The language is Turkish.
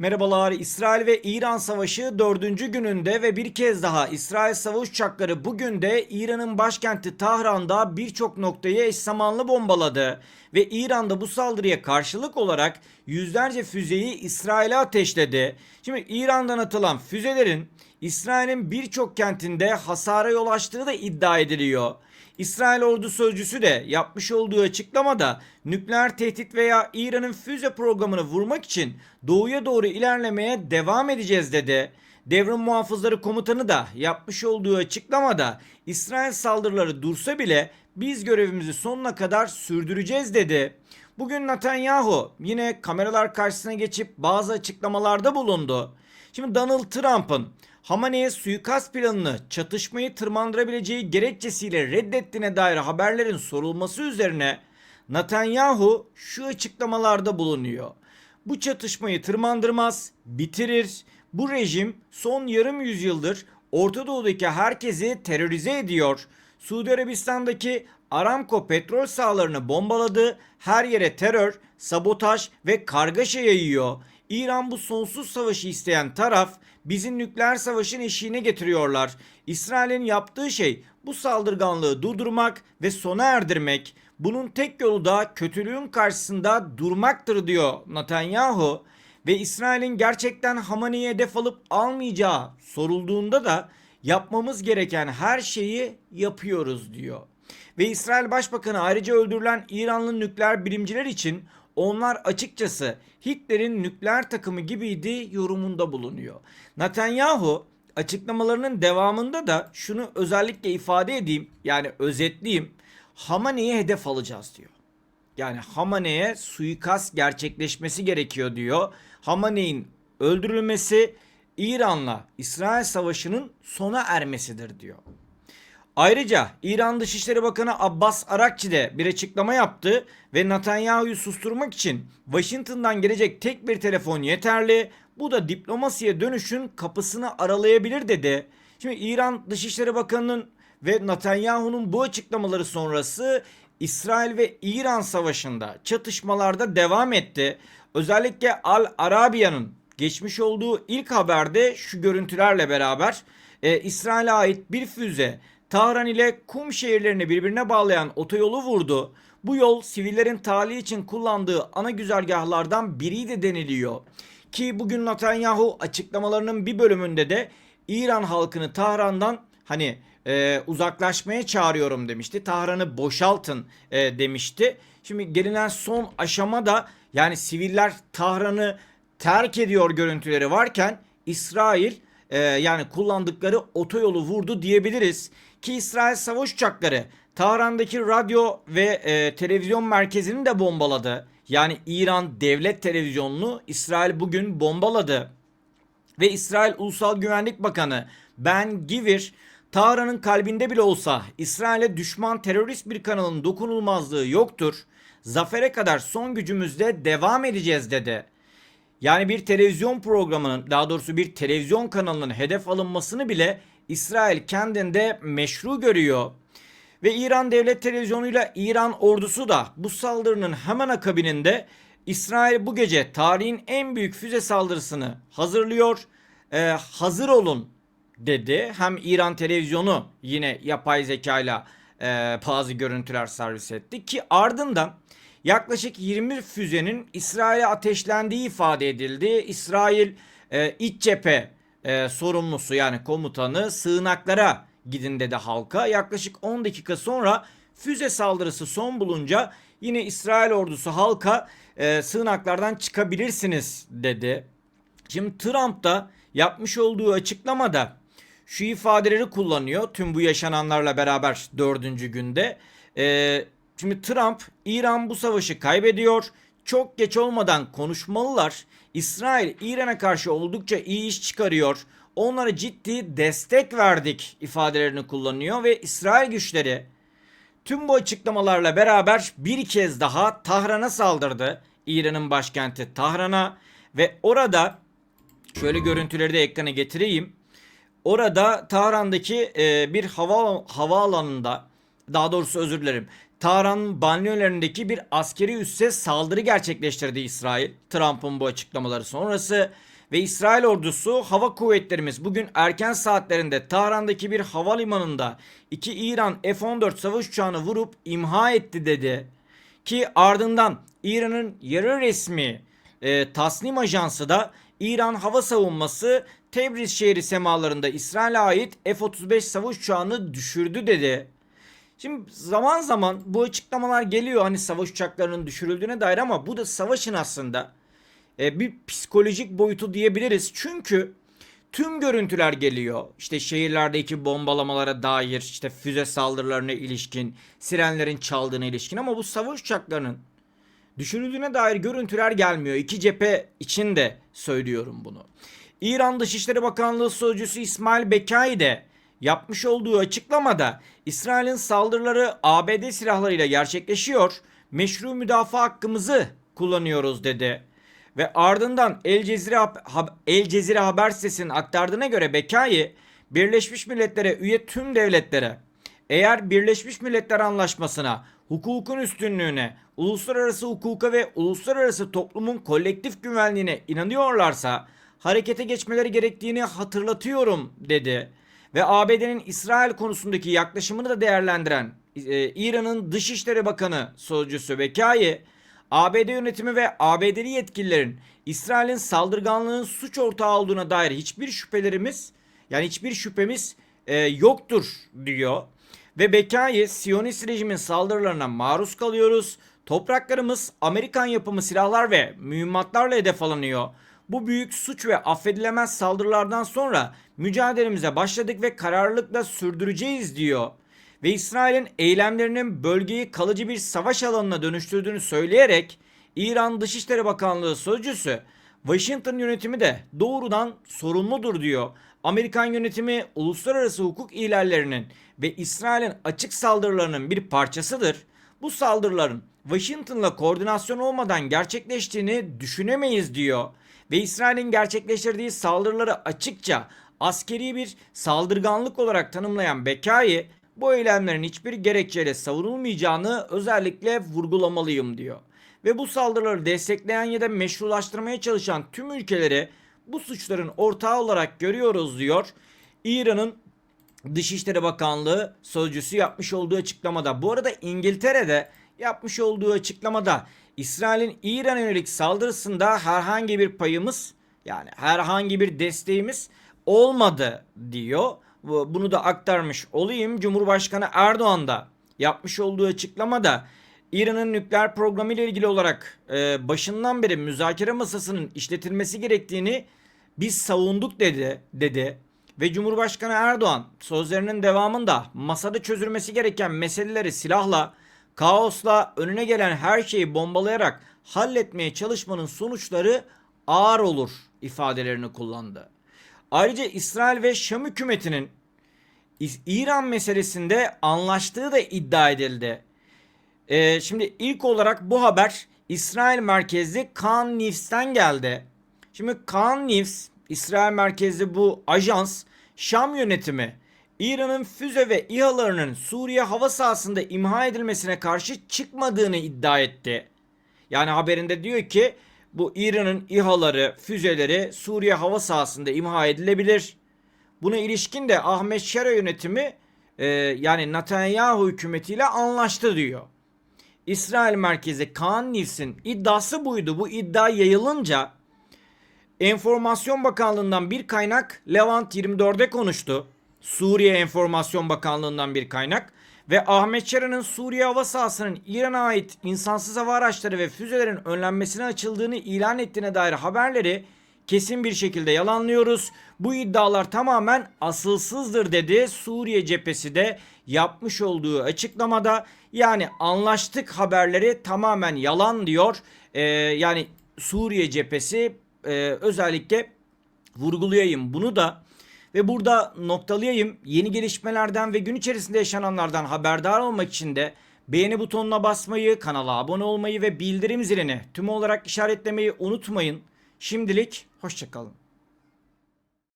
Merhabalar. İsrail ve İran savaşı dördüncü gününde ve bir kez daha İsrail savaş uçakları bugün de İran'ın başkenti Tahran'da birçok noktayı eş zamanlı bombaladı. Ve İran'da bu saldırıya karşılık olarak yüzlerce füzeyi İsrail'e ateşledi. Şimdi İran'dan atılan füzelerin İsrail'in birçok kentinde hasara yol açtığı da iddia ediliyor. İsrail ordu sözcüsü de yapmış olduğu açıklamada nükleer tehdit veya İran'ın füze programını vurmak için doğuya doğru ilerlemeye devam edeceğiz dedi. Devrim Muhafızları Komutanı da yapmış olduğu açıklamada İsrail saldırıları dursa bile biz görevimizi sonuna kadar sürdüreceğiz dedi. Bugün Netanyahu yine kameralar karşısına geçip bazı açıklamalarda bulundu. Şimdi Donald Trump'ın Hamane'ye suikast planını çatışmayı tırmandırabileceği gerekçesiyle reddettiğine dair haberlerin sorulması üzerine Netanyahu şu açıklamalarda bulunuyor. Bu çatışmayı tırmandırmaz, bitirir. Bu rejim son yarım yüzyıldır Orta Doğu'daki herkesi terörize ediyor. Suudi Arabistan'daki Aramco petrol sahalarını bombaladı. Her yere terör, sabotaj ve kargaşa yayıyor. İran bu sonsuz savaşı isteyen taraf bizi nükleer savaşın eşiğine getiriyorlar. İsrail'in yaptığı şey bu saldırganlığı durdurmak ve sona erdirmek. Bunun tek yolu da kötülüğün karşısında durmaktır diyor Netanyahu. Ve İsrail'in gerçekten Hamane'yi hedef alıp almayacağı sorulduğunda da yapmamız gereken her şeyi yapıyoruz diyor. Ve İsrail Başbakanı ayrıca öldürülen İranlı nükleer bilimciler için onlar açıkçası Hitler'in nükleer takımı gibiydi yorumunda bulunuyor. Netanyahu açıklamalarının devamında da şunu özellikle ifade edeyim yani özetleyeyim. Hamane'yi hedef alacağız diyor. Yani Hamane'ye suikast gerçekleşmesi gerekiyor diyor. Hamane'nin öldürülmesi İran'la İsrail savaşının sona ermesidir diyor. Ayrıca İran Dışişleri Bakanı Abbas Arakçi de bir açıklama yaptı ve Netanyahu'yu susturmak için Washington'dan gelecek tek bir telefon yeterli. Bu da diplomasiye dönüşün kapısını aralayabilir dedi. Şimdi İran Dışişleri Bakanı'nın ve Netanyahu'nun bu açıklamaları sonrası İsrail ve İran savaşında çatışmalarda devam etti. Özellikle Al Arabiya'nın geçmiş olduğu ilk haberde şu görüntülerle beraber e, İsrail'e ait bir füze Tahran ile Kum şehirlerini birbirine bağlayan otoyolu vurdu. Bu yol sivillerin tahliye için kullandığı ana güzergahlardan biriydi deniliyor. Ki bugün Netanyahu açıklamalarının bir bölümünde de İran halkını Tahran'dan hani e, uzaklaşmaya çağırıyorum demişti. Tahran'ı boşaltın e, demişti. Şimdi gelinen son aşama da yani siviller Tahran'ı terk ediyor görüntüleri varken İsrail e, yani kullandıkları otoyolu vurdu diyebiliriz. Ki İsrail savaş uçakları Tahran'daki radyo ve e, televizyon merkezini de bombaladı. Yani İran devlet televizyonunu İsrail bugün bombaladı. Ve İsrail Ulusal Güvenlik Bakanı Ben Gvir Tahran'ın kalbinde bile olsa İsrail'e düşman terörist bir kanalın dokunulmazlığı yoktur. Zafere kadar son gücümüzde devam edeceğiz dedi. Yani bir televizyon programının daha doğrusu bir televizyon kanalının hedef alınmasını bile İsrail kendinde meşru görüyor. Ve İran devlet televizyonuyla İran ordusu da bu saldırının hemen akabininde İsrail bu gece tarihin en büyük füze saldırısını hazırlıyor. Ee, hazır olun dedi. Hem İran televizyonu yine yapay zekayla e, bazı görüntüler servis etti ki ardından yaklaşık 20 füzenin İsrail'e ateşlendiği ifade edildi. İsrail e, iç cephe e, sorumlusu yani komutanı sığınaklara gidin dedi halka. Yaklaşık 10 dakika sonra füze saldırısı son bulunca yine İsrail ordusu halka e, sığınaklardan çıkabilirsiniz dedi. Şimdi Trump da yapmış olduğu açıklamada şu ifadeleri kullanıyor tüm bu yaşananlarla beraber dördüncü günde. E, şimdi Trump İran bu savaşı kaybediyor. Çok geç olmadan konuşmalılar. İsrail İran'a karşı oldukça iyi iş çıkarıyor. Onlara ciddi destek verdik ifadelerini kullanıyor ve İsrail güçleri tüm bu açıklamalarla beraber bir kez daha Tahran'a saldırdı. İran'ın başkenti Tahran'a ve orada şöyle görüntüleri de ekrana getireyim. Orada Tahran'daki e, bir hava havaalanında daha doğrusu özür dilerim. Tahran banliyölerindeki bir askeri üsse saldırı gerçekleştirdi İsrail. Trump'ın bu açıklamaları sonrası ve İsrail ordusu hava kuvvetlerimiz bugün erken saatlerinde Tahran'daki bir havalimanında iki İran F-14 savaş uçağını vurup imha etti dedi. Ki ardından İran'ın yarı resmi e, Tasnim Ajansı da İran hava savunması Tebriz şehri semalarında İsrail'e ait F-35 savaş uçağını düşürdü dedi. Şimdi zaman zaman bu açıklamalar geliyor hani savaş uçaklarının düşürüldüğüne dair ama bu da savaşın aslında e, bir psikolojik boyutu diyebiliriz. Çünkü tüm görüntüler geliyor. İşte şehirlerdeki bombalamalara dair, işte füze saldırılarına ilişkin, sirenlerin çaldığına ilişkin ama bu savaş uçaklarının düşürüldüğüne dair görüntüler gelmiyor. İki cephe için de söylüyorum bunu. İran Dışişleri Bakanlığı Sözcüsü İsmail Bekai de yapmış olduğu açıklamada İsrail'in saldırıları ABD silahlarıyla gerçekleşiyor, meşru müdafaa hakkımızı kullanıyoruz dedi. Ve ardından El Cezire, El Cezire haber sitesinin aktardığına göre Bekai, Birleşmiş Milletler'e üye tüm devletlere eğer Birleşmiş Milletler Anlaşması'na, hukukun üstünlüğüne, uluslararası hukuka ve uluslararası toplumun kolektif güvenliğine inanıyorlarsa harekete geçmeleri gerektiğini hatırlatıyorum dedi. Ve ABD'nin İsrail konusundaki yaklaşımını da değerlendiren e, İran'ın Dışişleri Bakanı sözcüsü Bekai, ABD yönetimi ve ABD'li yetkililerin İsrail'in saldırganlığın suç ortağı olduğuna dair hiçbir şüphelerimiz yani hiçbir şüphemiz e, yoktur diyor. Ve Bekai Siyonist rejimin saldırılarına maruz kalıyoruz. Topraklarımız Amerikan yapımı silahlar ve mühimmatlarla hedef alınıyor. Bu büyük suç ve affedilemez saldırılardan sonra mücadelemize başladık ve kararlılıkla sürdüreceğiz diyor. Ve İsrail'in eylemlerinin bölgeyi kalıcı bir savaş alanına dönüştürdüğünü söyleyerek İran Dışişleri Bakanlığı sözcüsü Washington yönetimi de doğrudan sorumludur diyor. Amerikan yönetimi uluslararası hukuk ihlallerinin ve İsrail'in açık saldırılarının bir parçasıdır. Bu saldırıların Washington'la koordinasyon olmadan gerçekleştiğini düşünemeyiz diyor. Ve İsrail'in gerçekleştirdiği saldırıları açıkça askeri bir saldırganlık olarak tanımlayan Bekai bu eylemlerin hiçbir gerekçeyle savunulmayacağını özellikle vurgulamalıyım diyor. Ve bu saldırıları destekleyen ya da meşrulaştırmaya çalışan tüm ülkeleri bu suçların ortağı olarak görüyoruz diyor. İran'ın Dışişleri Bakanlığı sözcüsü yapmış olduğu açıklamada. Bu arada İngiltere'de yapmış olduğu açıklamada İsrail'in İran'a yönelik saldırısında herhangi bir payımız yani herhangi bir desteğimiz olmadı diyor. Bunu da aktarmış olayım. Cumhurbaşkanı Erdoğan da yapmış olduğu açıklamada İran'ın nükleer programı ile ilgili olarak e, başından beri müzakere masasının işletilmesi gerektiğini biz savunduk dedi dedi ve Cumhurbaşkanı Erdoğan sözlerinin devamında masada çözülmesi gereken meseleleri silahla, kaosla önüne gelen her şeyi bombalayarak halletmeye çalışmanın sonuçları ağır olur ifadelerini kullandı. Ayrıca İsrail ve Şam hükümetinin İran meselesinde anlaştığı da iddia edildi. Ee, şimdi ilk olarak bu haber İsrail merkezli Kan News'ten geldi. Şimdi Kan News, İsrail merkezli bu ajans, Şam yönetimi İran'ın füze ve İHA'larının Suriye hava sahasında imha edilmesine karşı çıkmadığını iddia etti. Yani haberinde diyor ki bu İran'ın İHA'ları, füzeleri Suriye hava sahasında imha edilebilir. Buna ilişkin de Ahmet Şera yönetimi e, yani Netanyahu hükümetiyle anlaştı diyor. İsrail merkezi Kaan News'in iddiası buydu. Bu iddia yayılınca Enformasyon Bakanlığı'ndan bir kaynak Levant 24'e konuştu. Suriye Enformasyon Bakanlığı'ndan bir kaynak ve Ahmet Şera'nın Suriye hava sahasının İran'a ait insansız hava araçları ve füzelerin önlenmesine açıldığını ilan ettiğine dair haberleri kesin bir şekilde yalanlıyoruz. Bu iddialar tamamen asılsızdır dedi Suriye cephesi de yapmış olduğu açıklamada. Yani anlaştık haberleri tamamen yalan diyor. Ee, yani Suriye cephesi e, özellikle vurgulayayım bunu da. Ve burada noktalayayım. Yeni gelişmelerden ve gün içerisinde yaşananlardan haberdar olmak için de beğeni butonuna basmayı, kanala abone olmayı ve bildirim zilini tüm olarak işaretlemeyi unutmayın. Şimdilik hoşçakalın.